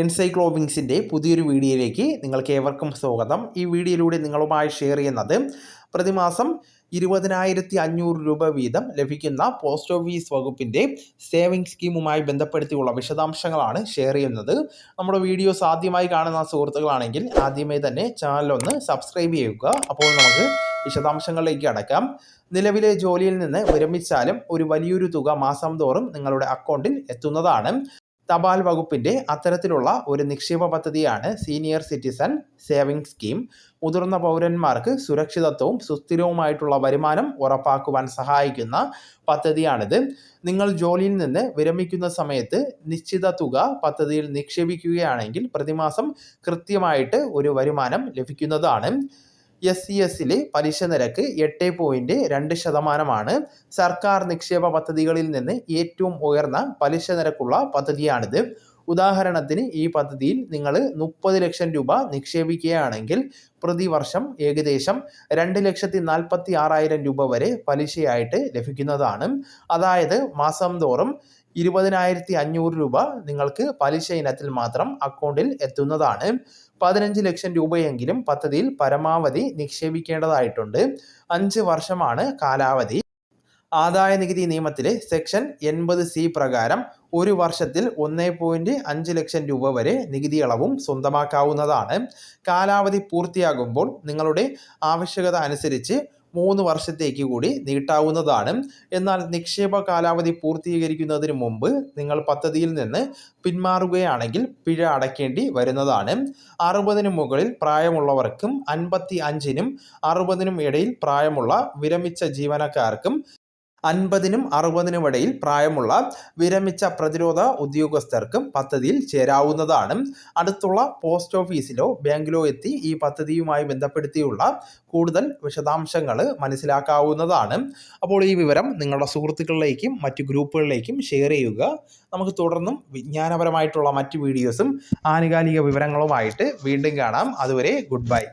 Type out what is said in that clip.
എൻസൈക്ലോബിങ്സിന്റെ പുതിയൊരു വീഡിയോയിലേക്ക് നിങ്ങൾക്ക് ഏവർക്കും സ്വാഗതം. ഈ വീഡിയോയിലൂടെ നിങ്ങളുമായി ഷെയർ ചെയ്യുന്നത് പ്രതിമാസം ഇരുപതിനായിരത്തി അഞ്ഞൂറ് രൂപ വീതം ലഭിക്കുന്ന പോസ്റ്റ് ഓഫീസ് വകുപ്പിന്റെ സേവിങ് സ്കീമുമായി ബന്ധപ്പെടുത്തിയുള്ള വിശദാംശങ്ങളാണ് ഷെയർ ചെയ്യുന്നത്. നമ്മുടെ വീഡിയോസ് ആദ്യമായി കാണുന്ന സുഹൃത്തുക്കളാണെങ്കിൽ ആദ്യമേ തന്നെ ചാനലൊന്ന് സബ്സ്ക്രൈബ് ചെയ്യുക. അപ്പോൾ നമുക്ക് വിശദാംശങ്ങളിലേക്ക് അടക്കാം. നിലവിലെ ജോലിയിൽ നിന്ന് വിരമിച്ചാലും ഒരു വലിയൊരു തുക മാസം തോറും നിങ്ങളുടെ അക്കൗണ്ടിൽ എത്തുന്നതാണ്. തപാൽ വകുപ്പിന്റെ അത്തരത്തിലുള്ള ഒരു നിക്ഷേപ പദ്ധതിയാണ് സീനിയർ സിറ്റിസൺ സേവിംഗ് സ്കീം. മുതിർന്ന പൗരന്മാർക്ക് സുരക്ഷിതത്വവും സുസ്ഥിരവുമായിട്ടുള്ള വരുമാനം ഉറപ്പാക്കുവാൻ സഹായിക്കുന്ന പദ്ധതിയാണിത്. നിങ്ങൾ ജോലിയിൽ നിന്ന് വിരമിക്കുന്ന സമയത്ത് നിശ്ചിത തുക പദ്ധതിയിൽ നിക്ഷേപിക്കുകയാണെങ്കിൽ പ്രതിമാസം കൃത്യമായിട്ട് ഒരു വരുമാനം ലഭിക്കുന്നതാണ്. എസ് സി എസിലെ പലിശ നിരക്ക് എട്ട് പോയിന്റ് രണ്ട് ശതമാനമാണ്. സർക്കാർ നിക്ഷേപ പദ്ധതികളിൽ നിന്ന് ഏറ്റവും ഉയർന്ന പലിശ നിരക്കുള്ള പദ്ധതിയാണിത്. ഉദാഹരണത്തിന് ഈ പദ്ധതിയിൽ നിങ്ങൾ മുപ്പത് ലക്ഷം രൂപ നിക്ഷേപിക്കുകയാണെങ്കിൽ പ്രതിവർഷം ഏകദേശം രണ്ട് ലക്ഷത്തി നാൽപ്പത്തി ആറായിരം രൂപ വരെ പലിശയായിട്ട് ലഭിക്കുന്നതാണ്. അതായത് മാസം തോറും ഇരുപതിനായിരത്തി അഞ്ഞൂറ് രൂപ നിങ്ങൾക്ക് പലിശ ഇനത്തിൽ മാത്രം അക്കൗണ്ടിൽ എത്തുന്നതാണ്. പതിനഞ്ച് ലക്ഷം രൂപയെങ്കിലും പദ്ധതിയിൽ പരമാവധി നിക്ഷേപിക്കേണ്ടതായിട്ടുണ്ട്. അഞ്ച് വർഷമാണ് കാലാവധി. ആദായ നികുതി നിയമത്തിലെ സെക്ഷൻ എൺപത് സി പ്രകാരം ഒരു വർഷത്തിൽ ഒന്നേ പോയിന്റ് അഞ്ച് ലക്ഷം രൂപ വരെ നികുതി ഇളവും സ്വന്തമാക്കാവുന്നതാണ്. കാലാവധി പൂർത്തിയാകുമ്പോൾ നിങ്ങളുടെ ആവശ്യകത അനുസരിച്ച് മൂന്ന് വർഷത്തേക്ക് കൂടി നീട്ടാവുന്നതാണ്. എന്നാൽ നിക്ഷേപ കാലാവധി പൂർത്തീകരിക്കുന്നതിന് മുമ്പ് നിങ്ങൾ പദ്ധതിയിൽ നിന്ന് പിന്മാറുകയാണെങ്കിൽ പിഴ അടയ്ക്കേണ്ടി വരുന്നതാണ്. അറുപതിന് മുകളിൽ പ്രായമുള്ളവർക്കും അൻപത്തി അഞ്ചിനും അറുപതിനും ഇടയിൽ പ്രായമുള്ള വിരമിച്ച ജീവനക്കാർക്കും അൻപതിനും അറുപതിനും ഇടയിൽ പ്രായമുള്ള വിരമിച്ച പ്രതിരോധ ഉദ്യോഗസ്ഥർക്കും പദ്ധതിയിൽ ചേരാവുന്നതാണ്. അടുത്തുള്ള പോസ്റ്റ് ഓഫീസിലോ ബാങ്കിലോ എത്തി ഈ പദ്ധതിയുമായി ബന്ധപ്പെടുത്തിയുള്ള കൂടുതൽ വിശദാംശങ്ങൾ മനസ്സിലാക്കാവുന്നതാണ്. അപ്പോൾ ഈ വിവരം നിങ്ങളുടെ സുഹൃത്തുക്കളിലേക്കും മറ്റു ഗ്രൂപ്പുകളിലേക്കും ഷെയർ ചെയ്യുക. നമുക്ക് തുടർന്നും വിജ്ഞാനപരമായിട്ടുള്ള മറ്റ് വീഡിയോസും ആനുകാലിക വിവരങ്ങളുമായിട്ട് വീണ്ടും കാണാം. അതുവരെ ഗുഡ് ബൈ.